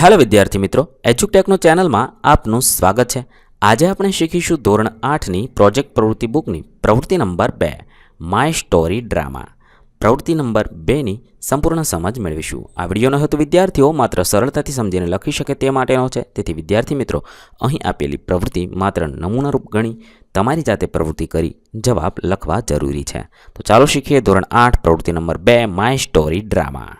Hello વિદ્યાર્થી મિત્રો એજ્યુટેકનો ચેનલમાં આપનું સ્વાગત છે. આજે આપણે શીખીશું ધોરણ આઠની પ્રોજેક્ટ પ્રવૃત્તિ બુકની પ્રવૃત્તિ નંબર બે માય સ્ટોરી ડ્રામા પ્રવૃત્તિ નંબર બેની સંપૂર્ણ સમજ મેળવીશું. આ વિડીયોનો હેતુ વિદ્યાર્થીઓ, માત્ર સરળતાથી સમજીને લખી શકે તે માટેનો છે. તેથી વિદ્યાર્થી મિત્રો, અહીં આપેલી પ્રવૃત્તિ માત્ર નમૂનારૂપ ગણી, તમારી જાતે પ્રવૃત્તિ કરી જવાબ લખવા જરૂરી છે. તો ચાલો શીખીએ ધોરણ આઠ પ્રવૃત્તિ નંબર બે માય સ્ટોરી ડ્રામા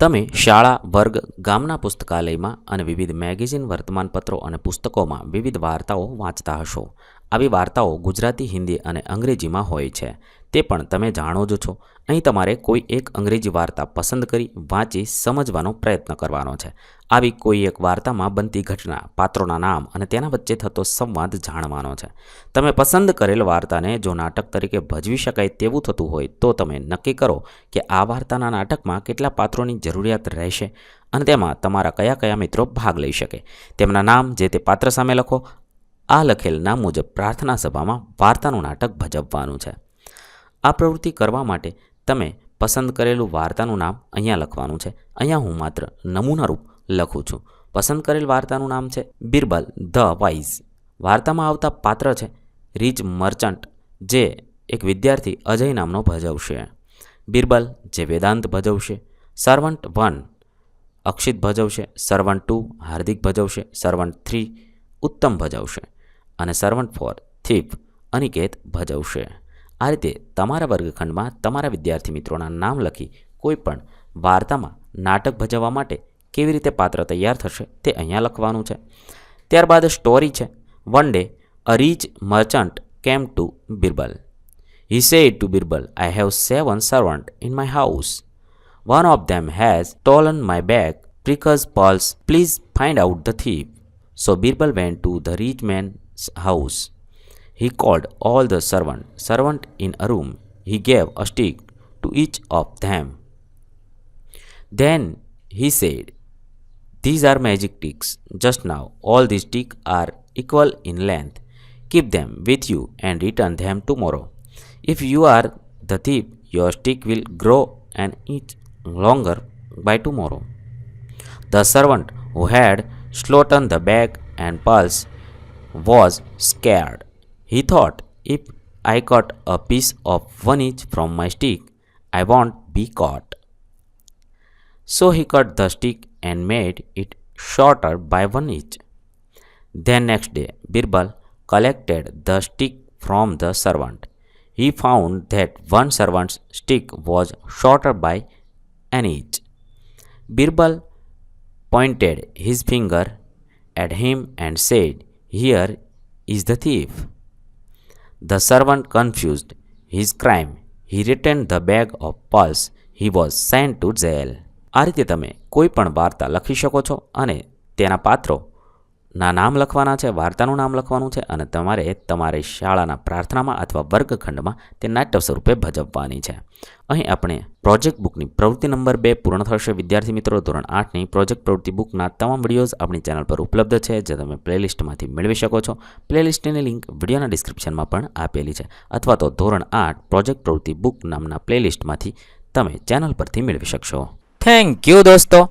તમે શાળા, વર્ગ, ગામના પુસ્તકાલયમાં અને વિવિધ મેગેઝિન વર્તમાનપત્રો અને પુસ્તકોમાં વિવિધ વાર્તાઓ વાંચતા હશો. આવી વાર્તાઓ ગુજરાતી, હિન્દી અને અંગ્રેજીમાં હોય છે. તે પણ તમે જાણો જ છો. અહીં તમારે કોઈ એક અંગ્રેજી વાર્તા પસંદ કરી વાંચી સમજવાનો પ્રયત્ન કરવાનો છે. આવી કોઈ એક વાર્તામાં બનતી ઘટના, પાત્રોના નામ અને તેના વચ્ચે થતો સંવાદ જાણવાનો છે. તમે પસંદ કરેલ વાર્તાને જો નાટક તરીકે ભજવી શકાય તેવું થતું હોય તો તમે નક્કી કરો કે આ વાર્તાના નાટકમાં કેટલા પાત્રોની જરૂરિયાત રહેશે અને તેમાં તમારા કયા કયા મિત્રો ભાગ લઈ શકે. તેમના નામ જે તે પાત્ર સામે લખો આ લખેલના મુજબ પ્રાર્થના સભામાં વાર્તાનું નાટક ભજવવાનું છે. આ પ્રવૃત્તિ કરવા માટે તમે પસંદ કરેલું વાર્તાનું નામ અહીંયા લખવાનું છે. અહીંયા હું માત્ર નમૂનારૂપ લખું છું. પસંદ કરેલ વાર્તાનું નામ છે બિરબલ ધ વાઇઝ. વાર્તામાં આવતા પાત્ર છે રીચ મર્ચન્ટ, જે એક વિદ્યાર્થી અજય નામનો ભજવશે. બિરબલ જે વેદાંત ભજવશે. સર્વન્ટ વન અક્ષિત ભજવશે. સર્વન્ટ ટુ હાર્દિક ભજવશે. સર્વન્ટ થ્રી ઉત્તમ ભજવશે. અને સર્વન્ટ ફોર થીપ અનિકેત ભજવશે. આ રીતે તમારા વર્ગખંડમાં તમારા વિદ્યાર્થી મિત્રોના નામ લખી કોઈપણ વાર્તામાં નાટક ભજવવા માટે કેવી રીતે પાત્ર તૈયાર થશે તે અહીંયા લખવાનું છે. ત્યારબાદ સ્ટોરી છે. One day a rich merchant came to Birbal he said to Birbal I have seven servant in my house one of them has stolen my bag precious pearls please find out the thief. So birbal went to the rich man's house. He called all the servant servant in a room. He gave a stick to each of them. Then he said these are magic sticks just now all these sticks are equal in length. Keep them with you and return them tomorrow. If you are the thief your stick will grow an inch longer by tomorrow. The servant who had stolen the bag and purse was scared. He thought, if I cut a piece of one inch from my stick, I won't be caught. So he cut the stick and made it shorter by one inch. Then next day, Birbal collected the stick from the servant. He found that one servant's stick was shorter by an inch. Birbal pointed his finger at him and said, Here is the thief. The servant confused his crime. He returned the bag of pulse. He was sent to jail. આ રીતે તમે કોઈ પણ વાર્તા લખી શકો છો અને તેના પાત્રો ના નામ લખવાના છે, વાર્તાનું નામ લખવાનું છે અને તમારે તમારી શાળાના પ્રાર્થનામાં અથવા વર્ગખંડમાં તે નાટ્ય સ્વરૂપે ભજવવાની છે. અહીં આપણે પ્રોજેક્ટ બુકની પ્રવૃત્તિ નંબર બે પૂર્ણ થશે. વિદ્યાર્થી મિત્રો, ધોરણ આઠની પ્રોજેક્ટ પ્રવૃત્તિ બુકના તમામ વિડીયોઝ આપણી ચેનલ પર ઉપલબ્ધ છે, જે તમે પ્લેલિસ્ટમાંથી મેળવી શકો છો. પ્લેલિસ્ટની લિંક વિડીયોના ડિસ્ક્રિપ્શનમાં પણ આપેલી છે. અથવા તો ધોરણ આઠ પ્રોજેક્ટ પ્રવૃત્તિ બુક નામના પ્લેલિસ્ટમાંથી તમે ચેનલ પરથી મેળવી શકશો. થેન્ક યુ દોસ્તો.